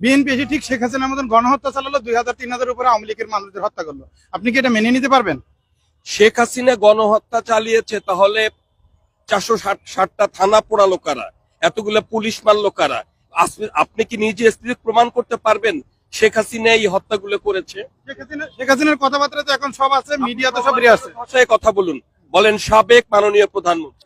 BNP এসে ঠিক শেখ হাসিনার মতন গণহত্যা চালালো দুই হাজার তিন হাজার উপরে আওয়ামী লীগের মানুষদের হত্যা করল আপনি কি এটা মেনে নিতে পারবেন শেখ হাসিনা গণহত্যা চালিয়েছে তাহলে চারশো ষাট ষাটটা থানা পোড়ালো কারা এতগুলো পুলিশ মারলো কারা আপনি কি নিজে প্রমাণ করতে পারবেন শেখ হাসিনা এই হত্যাগুলো করেছে শেখ হাসিনা হাসিনার কথাবার্তা তো এখন সব আছে মিডিয়াতে সব আছে ভাষায় কথা বলুন বলেন সাবেক মাননীয় প্রধানমন্ত্রী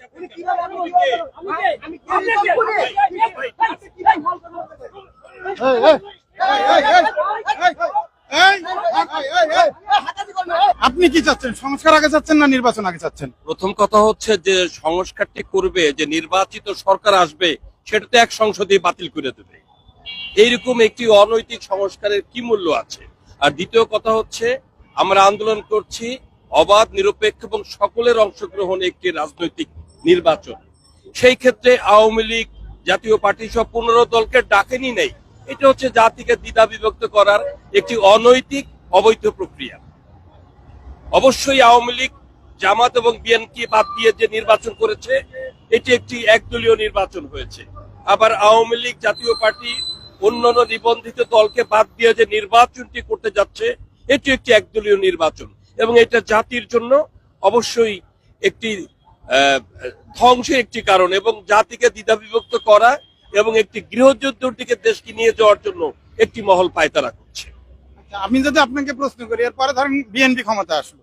আপনি কি চাচ্ছেন? সংস্কার আগে চাচ্ছেন না নির্বাচন আগে চাচ্ছেন? প্রথম কথা হচ্ছে যে সংস্কারটি করবে, যে নির্বাচিত সরকার আসবে, সেটা তো এক সংসদে বাতিল করে দেবে। এইরকম একটি অনৈতিক সংস্কারের কি মূল্য আছে? আর দ্বিতীয় কথা হচ্ছে, আমরা আন্দোলন করছি অবাধ, নিরপেক্ষ এবং সকলের অংশগ্রহণে একটি রাজনৈতিক নির্বাচন। সেই ক্ষেত্রে আওয়ামী লীগ জাতীয় পার্টি সব পনেরো দলকে ডাকেনি নেই। এটা হচ্ছে জাতিকে দ্বিধা বিভক্ত করার একটি অনৈতিক, অবৈধ প্রক্রিয়া। অবশ্যই আওয়ামী লীগ, জামাত এবং বিএনপি বাদ দিয়ে যে নির্বাচন করেছে, এটি একটি একদলীয় নির্বাচন হয়েছে। আবার আওয়ামী লীগ জাতীয় পার্টি, অন্যান্য নিবন্ধিত দলকে বাদ দিয়ে যে নির্বাচনটি করতে যাচ্ছে, এটি একটি একদলীয় নির্বাচন। এবং এটা জাতির জন্য অবশ্যই একটি ধ্বংসের একটি কারণ এবং জাতিকে দ্বিধা বিভক্ত করা এবং একটি গৃহযুদ্ধের দিকে দেশকে নিয়ে যাওয়ার জন্য একটি মহল পায়তারা করছে। আমি যদি আপনাকে প্রশ্ন করি এরপরে ধরেন বিএনপি ক্ষমতা আসলো।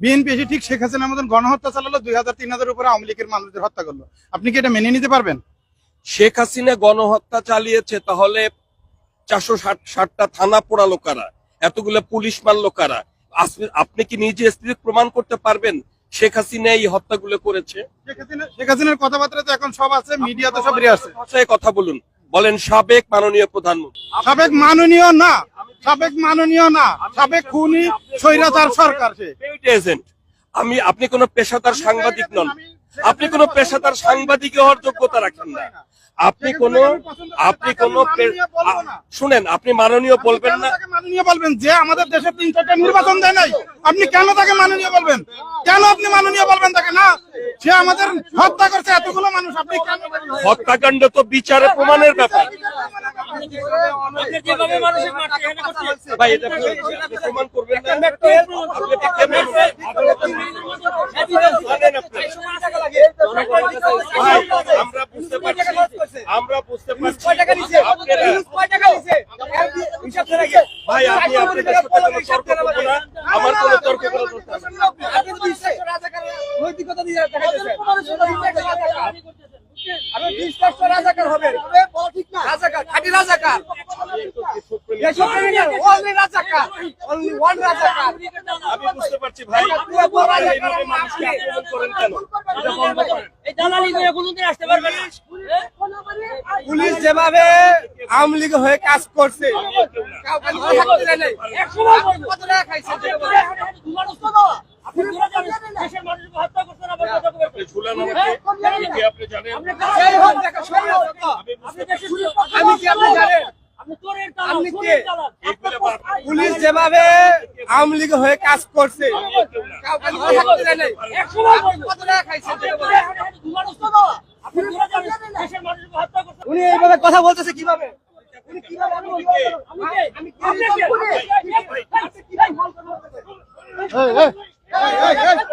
বিএনপি এসে ঠিক শেখ হাসিনার মতন গণহত্যা চালালো দুই হাজার তিন হাজার উপরে আওয়ামী লীগের মানুষদের হত্যা করল। আপনি কি এটা মেনে নিতে পারবেন? শেখ হাসিনা গণহত্যা চালিয়েছে তাহলে চারশো ষাট ষাটটা থানা পোড়ালো কারা? এতগুলো পুলিশ মারলো কারা? আপনি কি নিজে স্ত্রী প্রমাণ করতে পারবেন? শেখ হাসিনা এই হত্যাগুলো করেছে। শেখ হাসিনার কথাবার্তা তো এখন সব আছে মিডিয়াতে সব আছে। ভাষায় কথা বলুন। বলেন সাবেক মাননীয় প্রধানমন্ত্রী। সাবেক মাননীয় না সাবেক মাননীয় না সাবেক খুনি স্বৈরাচার সরকার আমি আপনি কোন পেশাদার সাংবাদিক নন। আপনি কোন পেশাদার সাংবাদিক হওয়ার যোগ্যতা রাখেন না। আপনি কোন আপনি কোন শুনেন আপনি মাননীয় বলবেন না। মাননীয় বলবেন? যে আমাদের দেশে তিন চারটা নির্বাচন দেয় নাই আপনি কেন তাকে মাননীয় বলবেন? কেন আপনি মাননীয় বলবেন তাকে? না সে আমাদের হত্যা করছে এতগুলো মানুষ আপনি কেন হত্যাকাণ্ড তো বিচারে প্রমাণের ব্যাপার। যেভাবে মানুষের মারছে এখানে করছে ভাই আপনি আপনি প্রমাণ করবেন না? আপনি এটা কেমনে জানেন আপনি? ভাই, আমরা বুঝতে পারছি আমরা বুঝতে পারছি ভাই আমি আপনাদের সাথে কোনো তর্ক করব না আমার কোনো তর্ক করার। রাজাকার হবে রাজাকার খাঁটি রাজাকার আমি বুঝতে পারছি ভাই মানুষকে আক্রমণ করেন কেন এটা বন্ধ করেন পুলিশ যেভাবে আওয়ামী লীগ হয়ে কাজ করছে পুলিশ যেভাবে আওয়ামী লীগ হয়ে কাজ করছে। উনি এইভাবে কথা বলতেছে কীভাবে? উনি কীভাবে আমি কে? আমি কে? আপনি